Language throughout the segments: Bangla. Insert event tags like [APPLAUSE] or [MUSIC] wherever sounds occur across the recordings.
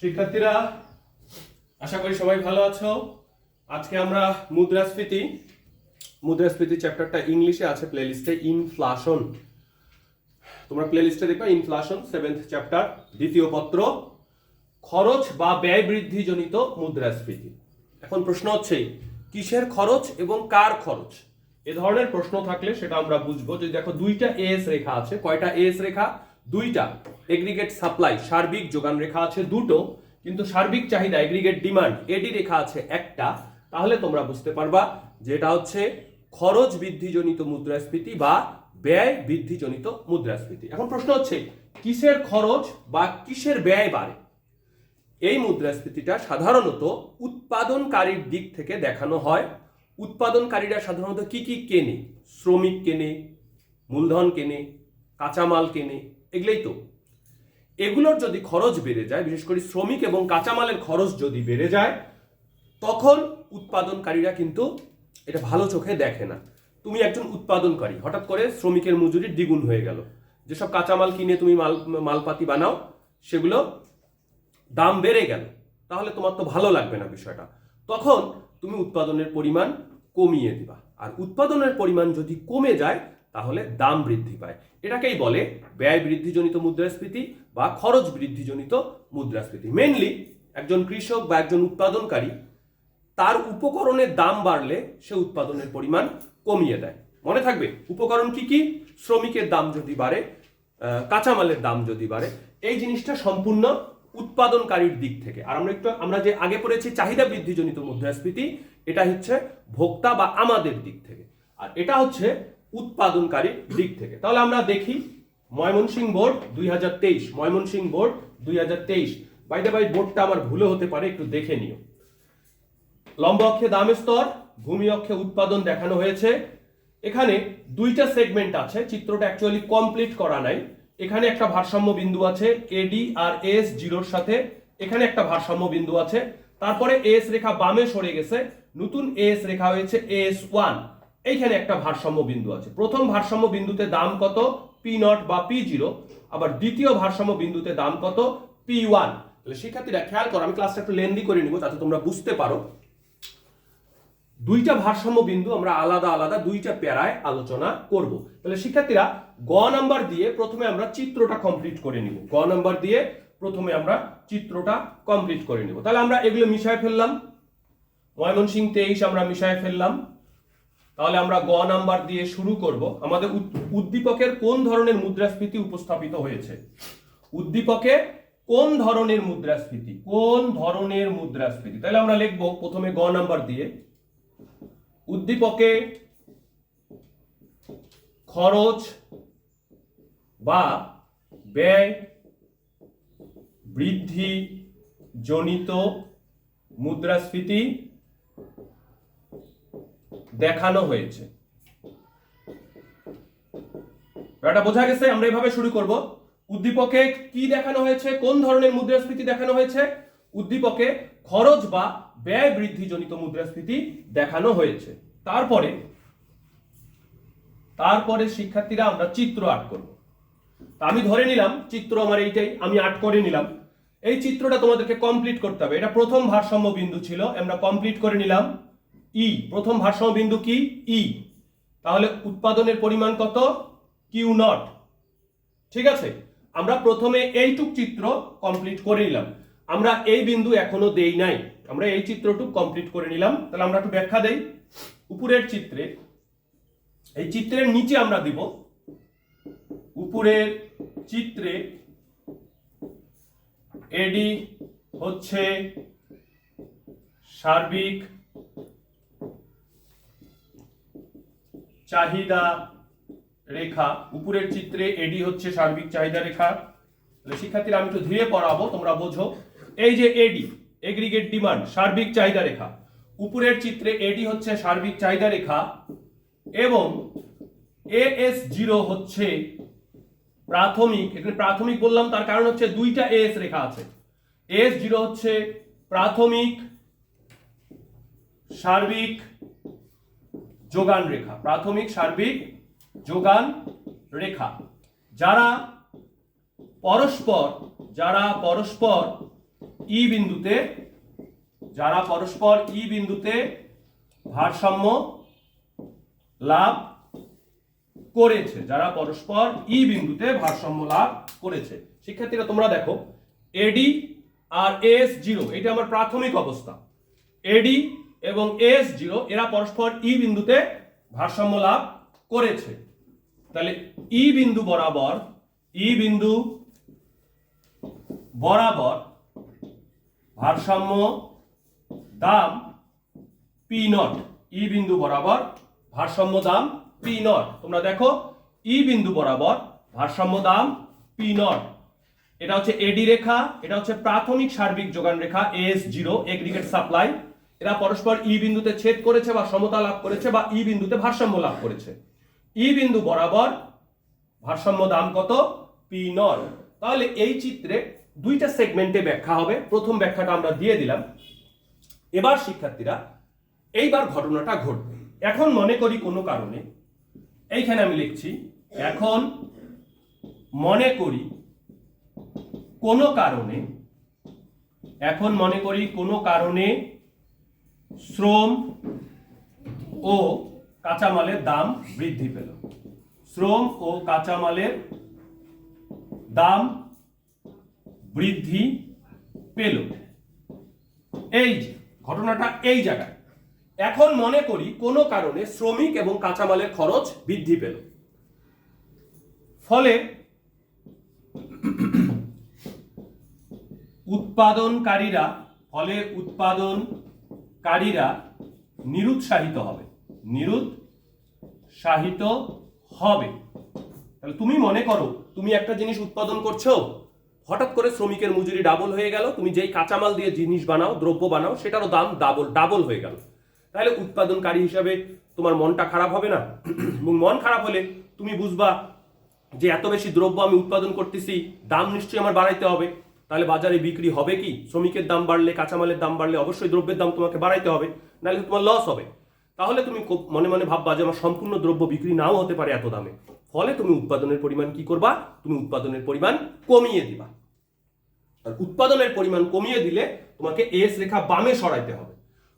শিক্ষার্থীরা, আশা করি সবাই ভালো আছো। আজকে আমরা মুদ্রাস্ফীতি মুদ্রাস্ফীতি চ্যাপ্টারটা ইংলিশে আছে প্লেলিস্টে, ইনফ্লাশন। তোমরা প্লেলিস্টে দেখবে, ইনফ্লাশন, সেভেন্থ চ্যাপ্টার, দ্বিতীয় পত্র, খরচ বা ব্যয় বৃদ্ধিজনিত মুদ্রাস্ফীতি। এখন প্রশ্ন হচ্ছে, কিসের খরচ এবং কার খরচ? এ ধরনের প্রশ্ন থাকলে সেটা আমরা বুঝব। যে দেখো দুইটা এস রেখা আছে, কয়টা এস রেখা? দুইটা এগ্রিগেট সাপ্লাই সার্বিক যোগান রেখা আছে দুটো, কিন্তু সার্বিক চাহিদা এগ্রিগেট ডিমান্ড এডি রেখা আছে একটা। তাহলে তোমরা বুঝতে পারবা যে এটা হচ্ছে খরচ বৃদ্ধিজনিত মুদ্রাস্ফীতি বা ব্যয় বৃদ্ধিজনিত মুদ্রাস্ফীতি। এখন প্রশ্ন হচ্ছে, কিসের খরচ বা কিসের ব্যয় বাড়ে? এই মুদ্রাস্ফীতিটা সাধারণত উৎপাদনকারীর দিক থেকে দেখানো হয়। উৎপাদনকারীরা সাধারণত কি কি কেনে? শ্রমিক কেনে, মূলধন কেনে, কাঁচামাল কেনে এগুলোই তো। এগুলোর যদি খরচ বেড়ে যায়, বিশেষ করে শ্রমিক এবং কাঁচামালের খরচ যদি বেড়ে যায়, তখন উৎপাদনকারীরা কিন্তু এটা ভালো চোখে দেখে না। তুমি একজন উৎপাদনকারী, হঠাৎ করে শ্রমিকের মজুরি দ্বিগুণ হয়ে গেল। যেসব কাঁচামাল কিনে তুমি মাল, মালপাতি বানাও, সেগুলো দাম বেড়ে গেল। তাহলে তোমার তো ভালো লাগবে না বিষয়টা। তখন তুমি উৎপাদনের পরিমাণ কমিয়ে দিবা। আর উৎপাদনের পরিমাণ যদি কমে যায় তাহলে দাম বৃদ্ধি পায়। এটাকেই বলে ব্যয় বৃদ্ধিজনিত মুদ্রাস্ফীতি বা খরচ বৃদ্ধিজনিত মুদ্রাস্ফীতি। মেনলি একজন কৃষক বা একজন উৎপাদনকারী তার উপকরণের দাম বাড়লে সে উৎপাদনের পরিমাণ কমিয়ে দেয়। মনে থাকবে, উপকরণ কি কি? শ্রমিকের দাম যদি বাড়ে কাঁচামালের দাম যদি বাড়ে, এই জিনিসটা সম্পূর্ণ উৎপাদনকারীর দিক থেকে। আর আমরা একটু, আমরা যে আগে পড়েছি চাহিদা বৃদ্ধিজনিত মুদ্রাস্ফীতি, এটা হচ্ছে ভোক্তা বা আমাদের দিক থেকে। আর এটা হচ্ছে উৎপাদনকারীর দিক থেকে। তাহলে আমরা দেখি ময়মনসিংহ বোর্ড দুই হাজার তেইশ, ময়মনসিংহ বোর্ড দুই হাজার তেইশ। বাইদে বাই বোর্ডটা আমার ভুলে হতে পারে, একটু দেখে নিও। লম্ব অক্ষে দাম স্তর, ভূমি অক্ষে উৎপাদন দেখানো হয়েছে। এখানে দুইটা সেগমেন্ট আছে, চিত্রটা অ্যাকচুয়ালি কমপ্লিট করা নাই। এখানে একটা ভারসাম্য বিন্দু আছে এডি আর এস জিরোর সাথে। এখানে একটা ভারসাম্য বিন্দু আছে। তারপরে এস রেখা বামে সরে গেছে। নতুন এস রেখা হয়েছে এস ওয়ান এইখানে একটা ভারসাম্য বিন্দু আছে। প্রথম ভারসাম্য বিন্দুতে দাম কত? পি নট বা পি জিরো আবার দ্বিতীয় ভারসাম্য বিন্দুতে দাম কত? পি ওয়ান তাহলে শিক্ষার্থীরা খেয়াল করো, আমি ক্লাসটা একটু লেন্দি করে নিব যাতে তোমরা বুঝতে পারো। দুইটা ভারসাম্য বিন্দু আমরা আলাদা আলাদা, দুইটা প্যারায় আলোচনা করব। তাহলে শিক্ষার্থীরা গ নাম্বার দিয়ে প্রথমে আমরা চিত্রটা কমপ্লিট করে নিব। গ নাম্বার দিয়ে প্রথমে আমরা চিত্রটা কমপ্লিট করে নিব। তাহলে আমরা এগুলো মিশায় ফেললাম। ময়মনসিং তেইশ আমরা মিশায় ফেললাম। তাহলে আমরা গ নাম্বার দিয়ে শুরু করব। আমাদের উদ্দীপকের কোন ধরনের মুদ্রাস্ফীতি উপস্থাপিত হয়েছে? উদ্দীপকে কোন ধরনের মুদ্রাস্ফীতি? কোন ধরনের মুদ্রাস্ফীতি? তাহলে আমরা লিখব প্রথমে গ নাম্বার দিয়ে। উদ্দীপকে খরচ বা ব্যয় বৃদ্ধি জনিত মুদ্রাস্ফীতি দেখানো হয়েছে। এটা বোঝা গেছে, আমরা এভাবে শুরু করব। উদ্দীপকে কি দেখানো হয়েছে? কোন ধরনের মুদ্রাস্ফীতি দেখানো হয়েছে? উদ্দীপকে খরচ বা ব্যয় বৃদ্ধিজনিত মুদ্রাস্ফীতি দেখানো হয়েছে। তারপরে তারপরে শিক্ষার্থীরা আমরা চিত্র আর্ট করব। আমি ধরে নিলাম, চিত্র আমার এইটাই, আমি আর্ট করে নিলাম। এই চিত্রটা তোমাদেরকে কমপ্লিট করতে হবে। এটা প্রথম ভারসাম্য বিন্দু ছিল, আমরা কমপ্লিট করে নিলাম। ই প্রথম ভারসাম্য বিন্দু কি? ই তাহলে উৎপাদনের পরিমাণ কত? Q naught. ঠিক আছে? আমরা প্রথমে এইটুক চিত্র কমপ্লিট করে নিলাম। আমরা এই বিন্দু এখনও দেই নাই। আমরা এই চিত্রটুক কমপ্লিট করে নিলাম। তাহলে আমরা একটু ব্যাখ্যা দেই। উপরের চিত্রে, এই চিত্রের নিচে আমরা দিব। উপরের চিত্রে এডি হচ্ছে সার্বিক চাহিদা রেখা, উপরের চিত্রে এডি হচ্ছে সার্বিক চাহিদা রেখা। শিক্ষার্থীরা আমি একটু ধীরে পড়াবো, তোমরা বোঝো। এই যে এডি এগ্রিগেট ডিমান্ড সার্বিক চাহিদা রেখা। উপরের চিত্রে এডি হচ্ছে সার্বিক চাহিদা রেখা এবং এএস জিরো হচ্ছে প্রাথমিক। এখানে প্রাথমিক বললাম, তার কারণ হচ্ছে দুইটা এস রেখা আছে। এস জিরো হচ্ছে প্রাথমিক, সার্বিক যোগান রেখা, প্রাথমিক, সার্বিক যোগান রেখা। যারা পরস্পর যারা পরস্পর ই বিন্দুতে, যারা পরস্পর ই বিন্দুতে ভারসাম্য লাভ করেছে, যারা পরস্পর ই বিন্দুতে ভারসাম্য লাভ করেছে। শিক্ষার্থীরা, তোমরা দেখো এডি আর এস জিরো এটা আমার প্রাথমিক অবস্থা। এডি এবং এস জিরো এরা পরস্পর ই বিন্দুতে ভারসাম্য লাভ করেছে। তাহলে ই বিন্দু বরাবর ই বিন্দু বরাবর ভারসাম্য দাম পি নট ই বিন্দু বরাবর ভারসাম্য দাম পি নট তোমরা দেখো ই বিন্দু বরাবর ভারসাম্য দাম পি নট এটা হচ্ছে এডি রেখা, এটা হচ্ছে প্রাথমিক সার্বিক যোগান রেখা এস জিরো এগ্রিগেট সাপ্লাই এরা পরস্পর ই বিন্দুতে ছেদ করেছে বা সমতা লাভ করেছে বা ই বিন্দুতে ভারসাম্য লাভ করেছে। ই বিন্দু বরাবর ভারসাম্য দাম কত? পি নট তাহলে এই চিত্রে দুইটা সেগমেন্টে ব্যাখ্যা হবে। প্রথম ব্যাখ্যাটা আমরা দিয়ে দিলাম। এবার শিক্ষার্থীরা, এইবার ঘটনাটা ঘটবে। এখন মনে করি কোনো কারণে, এইখানে আমি লিখছি, এখন মনে করি কোনো কারণে, এখন মনে করি কোনো কারণে শ্রম ও কাঁচামালের দাম বৃদ্ধি পেল। শ্রম ও কাঁচামালের দাম বৃদ্ধি পেল। এই ঘটনাটা এই জায়গায়। এখন মনে করি কোনো কারণে শ্রমিক এবং কাঁচামালের খরচ বৃদ্ধি পেল। ফলে উৎপাদনকারীরা, ফলে উৎপাদনকারীরা নিরুৎসাহিত হবে। নিরুৎসাহিত হবে। তাহলে তুমি মনে করো, তুমি একটা জিনিস উৎপাদন করছ, হঠাৎ করে শ্রমিকের মজুরি ডাবল হয়ে গেল, তুমি যেই কাঁচামাল দিয়ে জিনিস বানাও, দ্রব্য বানাও, সেটারও দাম ডাবল ডাবল হয়ে গেল। তাহলে উৎপাদনকারী হিসাবে তোমার মনটা খারাপ হবে না? [CLEARS THROAT] এবং মন খারাপ হলে তুমি বুঝবা যে এত বেশি দ্রব্য আমি উৎপাদন করতেছি, দাম নিশ্চয়ই আমার বাড়াইতে হবে। তাহলে বাজারে বিক্রি হবে কি? শ্রমিকের দাম বাড়লে, কাঁচামালের দাম বাড়লে অবশ্যই দ্রব্যের দাম তোমাকে বাড়াইতে হবে, নাহলে তোমার লস হবে। তাহলে তুমি মনে মনে ভাববা যে আমার সম্পূর্ণ দ্রব্য বিক্রি নাও হতে পারে এত দামে। ফলে তুমি উৎপাদনের পরিমাণ কি করবা? তুমি উৎপাদনের পরিমাণ কমিয়ে দিবা। আর উৎপাদনের পরিমাণ কমিয়ে দিলে তোমাকে এস রেখা বামে সরাইতে হবে।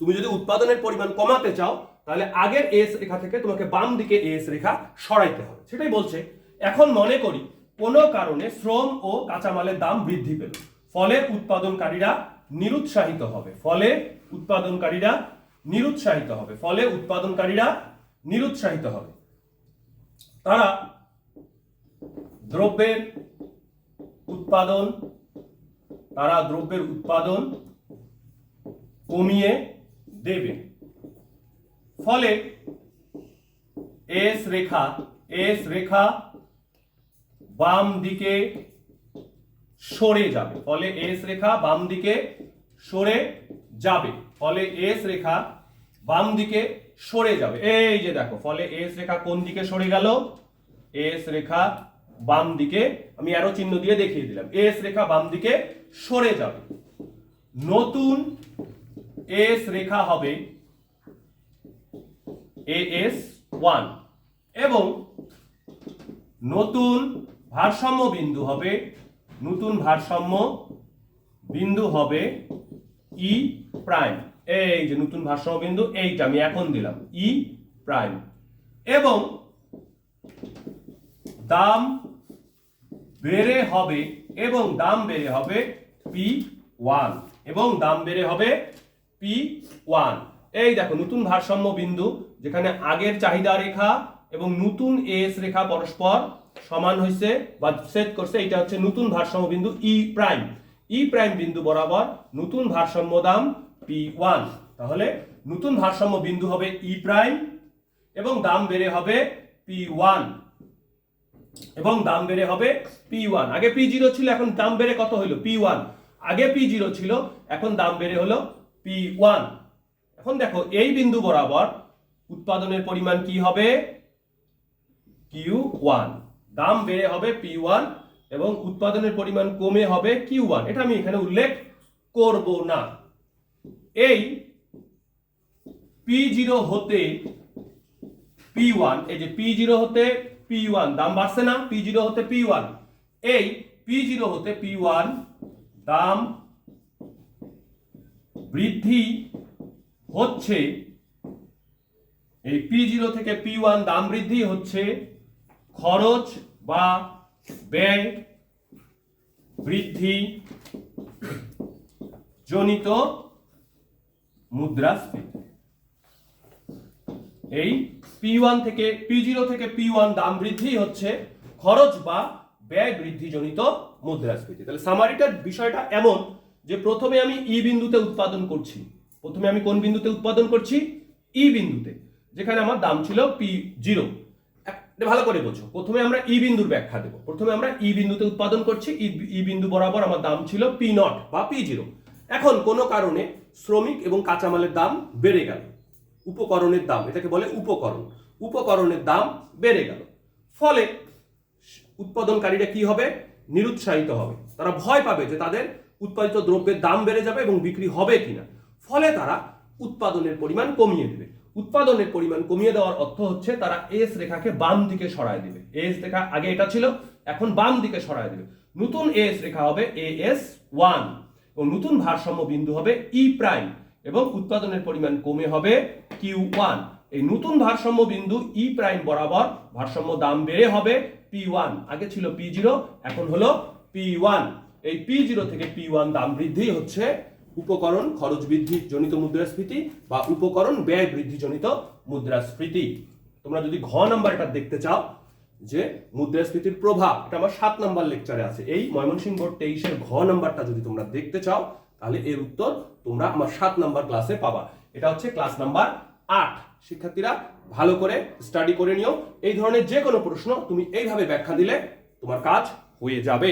তুমি যদি উৎপাদনের পরিমাণ কমাতে চাও, তাহলে আগের এস রেখা থেকে তোমাকে বাম দিকে এস রেখা সরাইতে হবে। সেটাই বলছে। এখন মনে করি কোনো কারণে শ্রম ও কাঁচামালের দাম বৃদ্ধি পেল। ফলে উৎপাদনকারীরা নিরুৎসাহিত হবে। ফলে উৎপাদনকারীরা নিরুৎসাহিত হবে। ফলে উৎপাদনকারীরা নিরুৎসাহিত হবে। তারা দ্রব্যের উৎপাদন, তারা দ্রব্যের উৎপাদন কমিয়ে দেবে। ফলে এস রেখা এস রেখা বাম দিকে সরে যাবে। ফলে এস রেখা বাম দিকে সরে যাবে। ফলে এস রেখা বাম দিকে সরে যাবে। এই যে দেখো, ফলে এস রেখা কোন দিকে সরে গেল? এস রেখা বাম দিকে, আমি আরও চিহ্ন দিয়ে দেখিয়ে দিলাম। এস রেখা বাম দিকে সরে যাবে। নতুন এস রেখা হবে এ এস ওয়ান এবং নতুন ভারসাম্য বিন্দু হবে, নতুন ভারসাম্য বিন্দু হবে ই প্রাইম এই যে নতুন ভারসাম্য বিন্দু, এইটা আমি এখন দিলাম ই প্রাইম এবং দাম বেড়ে হবে, এবং দাম বেড়ে হবে পি ওয়ান এবং দাম বেড়ে হবে পি ওয়ান এই দেখো, নতুন ভারসাম্য বিন্দু, যেখানে আগের চাহিদা রেখা এবং নতুন এস রেখা পরস্পর সমান হয়েছে বা সেট করছে, এটা হচ্ছে নতুন ভারসাম্য বিন্দু ই প্রাইম ই প্রাইম বিন্দু বরাবর নতুন ভারসাম্য দাম পি ওয়ান তাহলে নতুন ভারসাম্য বিন্দু হবে ই প্রাইম এবং দাম বেড়ে হবে পি ওয়ান এবং দাম বেড়ে হবে পি ওয়ান আগে পি জিরো ছিল, এখন দাম বেড়ে কত হলো পি ওয়ান আগে পি জিরো ছিল, এখন দাম বেড়ে হলো পি ওয়ান এখন দেখো, এই বিন্দু বরাবর উৎপাদনের পরিমাণ কি হবে? কিউ ওয়ান দাম বেড়ে হবে পি ওয়ান এবং উৎপাদনের পরিমাণ কমে হবে কিউ ওয়ান এটা আমি এখানে উল্লেখ করব না। এই পি জিরো হতে পি ওয়ান এই যে পি জিরো হতে পি ওয়ান দাম বাড়ছে না পি জিরো হতে পি ওয়ান এই পি জিরো হতে পি ওয়ান দাম বৃদ্ধি হচ্ছে, এই পি জিরো থেকে পি ওয়ান দাম বৃদ্ধি হচ্ছে খরচ বা ব্যয় বৃদ্ধি জনিত মুদ্রাস্ফীতি। এই পি ওয়ান থেকে পি জিরো থেকে পি ওয়ান দাম বৃদ্ধি হচ্ছে খরচ বা ব্যয় বৃদ্ধিজনিত মুদ্রাস্ফীতি। তাহলে সামারিটার বিষয়টা এমন যে প্রথমে আমি ই বিন্দুতে উৎপাদন করছি। প্রথমে আমি কোন বিন্দুতে উৎপাদন করছি? ই বিন্দুতে, যেখানে আমার দাম ছিল পি জিরো ভালো করে বোঝো। প্রথমে আমরা ই বিন্দুর ব্যাখ্যা দেবো। প্রথমে আমরা ই বিন্দুতে উৎপাদন করছি। ই বিন্দু বরাবর আমার দাম ছিল পি নট বা পি জিরো। এখন কোনো কারণে শ্রমিক এবং কাঁচামালের দাম বেড়ে গেল। উপকরণের দাম, এটাকে বলে উপকরণ। উপকরণের দাম বেড়ে গেল। ফলে উৎপাদনকারীরা কি হবে? নিরুৎসাহিত হবে। তারা ভয় পাবে যে তাদের উৎপাদিত দ্রব্যের দাম বেড়ে যাবে এবং বিক্রি হবে কিনা। ফলে তারা উৎপাদনের পরিমাণ কমিয়ে দেবে। উৎপাদনের পরিমাণ কমিয়ে দেওয়ার অর্থ হচ্ছে তারা এস রেখাকে বাম দিকে সরায় দেবে। এস রেখা আগে এটা ছিল, এখন বাম দিকে সরায় দেবে। নতুন এস রেখা হবে এ এস ওয়ান এবং নতুন ভারসাম্য বিন্দু হবে ই প্রাইম এবং উৎপাদনের পরিমাণ কমে হবে কিউ ওয়ান এই নতুন ভারসাম্য বিন্দু ই প্রাইম বরাবর ভারসাম্য দাম বেড়ে হবে পি ওয়ান আগে ছিল পি জিরো এখন হলো পি ওয়ান এই পি জিরো থেকে পি ওয়ান দাম বৃদ্ধি হচ্ছে উপকরণ, খরচ বৃদ্ধি জনিত মুদ্রাস্ফীতি বা উপকরণ ব্যয় বৃদ্ধি জনিত মুদ্রাস্ফীতি। তোমরা যদি ঘ নাম্বারটা দেখতে চাও, যে মুদ্রাস্ফীতির প্রভাব, এটা আমার সাত নাম্বার লেকচারে আছে। এই ময়মনসিংহ বোর্ড তেইশের ঘ নাম্বারটা যদি তোমরা দেখতে চাও, তাহলে এর উত্তর তোমরা আমার সাত নাম্বার ক্লাসে পাবা। এটা হচ্ছে ক্লাস নাম্বার আট। শিক্ষার্থীরা, ভালো করে স্টাডি করে নিও। এই ধরনের যে কোনো প্রশ্ন তুমি এইভাবে ব্যাখ্যা দিলে তোমার কাজ হয়ে যাবে।